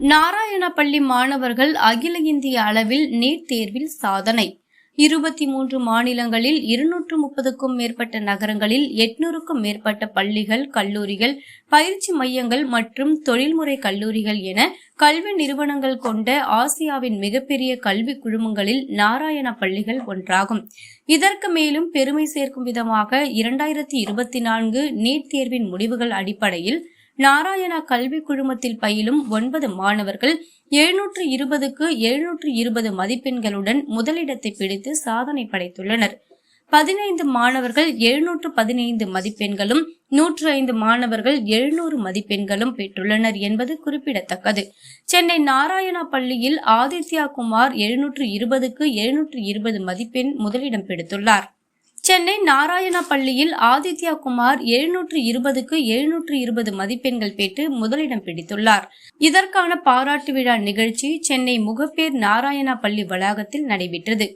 நாராயண பள்ளி மாணவர்கள் அகில இந்திய அளவில் நீட் தேர்வில் சாதனை. இருபத்தி மூன்று மாநிலங்களில் இருநூற்று முப்பதுக்கும் மேற்பட்ட நகரங்களில் எட்நூறுக்கும் மேற்பட்ட பள்ளிகள் கல்லூரிகள் பயிற்சி மையங்கள் மற்றும் தொழில்முறை கல்லூரிகள் என கல்வி நிறுவனங்கள் கொண்ட ஆசியாவின் மிகப்பெரிய கல்வி குழுமங்களில் நாராயண பள்ளிகள் ஒன்றாகும். இதற்கு மேலும் பெருமை சேர்க்கும் விதமாக இரண்டாயிரத்தி இருபத்தி நான்கு நீட் தேர்வின் முடிவுகள் அடிப்படையில் நாராயணா கல்வி குழுமத்தில் பயிலும் ஒன்பது மாணவர்கள் எழுநூற்று இருபதுக்கு எழுநூற்று இருபது மதிப்பெண்களுடன் முதலிடத்தை பிடித்து சாதனை படைத்துள்ளனர். பதினைந்து மாணவர்கள் எழுநூற்று பதினைந்து மதிப்பெண்களும் நூற்று ஐந்து மாணவர்கள் எழுநூறு மதிப்பெண்களும் பெற்றுள்ளனர் என்பது குறிப்பிடத்தக்கது. சென்னை நாராயணா பள்ளியில் ஆதித்யா குமார் எழுநூற்று இருபதுக்கு எழுநூற்று இருபது மதிப்பெண் முதலிடம் பிடித்துள்ளார். சென்னை நாராயணா பள்ளியில் ஆதித்யா குமார் எழுநூற்று இருபதுக்கு எழுநூற்று இருபது மதிப்பெண்கள் பெற்று முதலிடம் பிடித்துள்ளார். இதற்கான பாராட்டு விழா நிகழ்ச்சி சென்னை முகப்பேர் நாராயணா பள்ளி வளாகத்தில் நடைபெற்றது.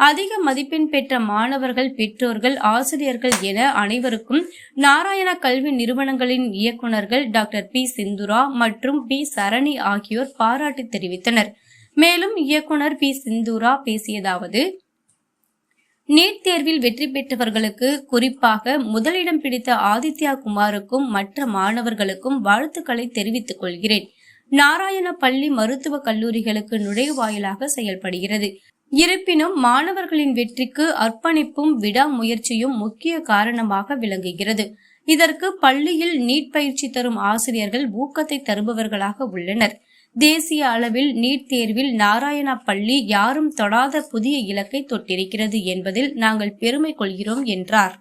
அதிக மதிப்பெண் பெற்ற மாணவர்கள் பெற்றோர்கள் ஆசிரியர்கள் என அனைவருக்கும் நாராயணா கல்வி நிறுவனங்களின் இயக்குநர்கள் டாக்டர் பி சிந்துரா மற்றும் பி சரணி ஆகியோர் பாராட்டு தெரிவித்தனர். மேலும் இயக்குனர் பி சிந்துரா பேசியதாவது நீட் தேர்வில் வெற்றி பெற்றவர்களுக்கு குறிப்பாக முதலிடம் பிடித்த ஆதித்யா குமாருக்கும் மற்ற மாணவர்களுக்கும் வாழ்த்துக்களை தெரிவித்துக் கொள்கிறேன். நாராயண பள்ளி மருத்துவக் கல்லூரிகளுக்கு நுழைவாயிலாக செயல்படுகிறது. இருப்பினும் மாணவர்களின் வெற்றிக்கு அர்ப்பணிப்பும் விடாமுயற்சியும் முக்கிய காரணமாக விளங்குகிறது. இதற்கு பள்ளியில் நீட் பயிற்சி தரும் ஆசிரியர்கள் ஊக்கத்தை தருபவர்களாக உள்ளனர். தேசிய அளவில் நீட் தேர்வில் நாராயணா பள்ளி யாரும் தொடாத புதிய இலக்கை தொட்டிருக்கிறது என்பதில் நாங்கள் பெருமை கொள்கிறோம் என்றார்.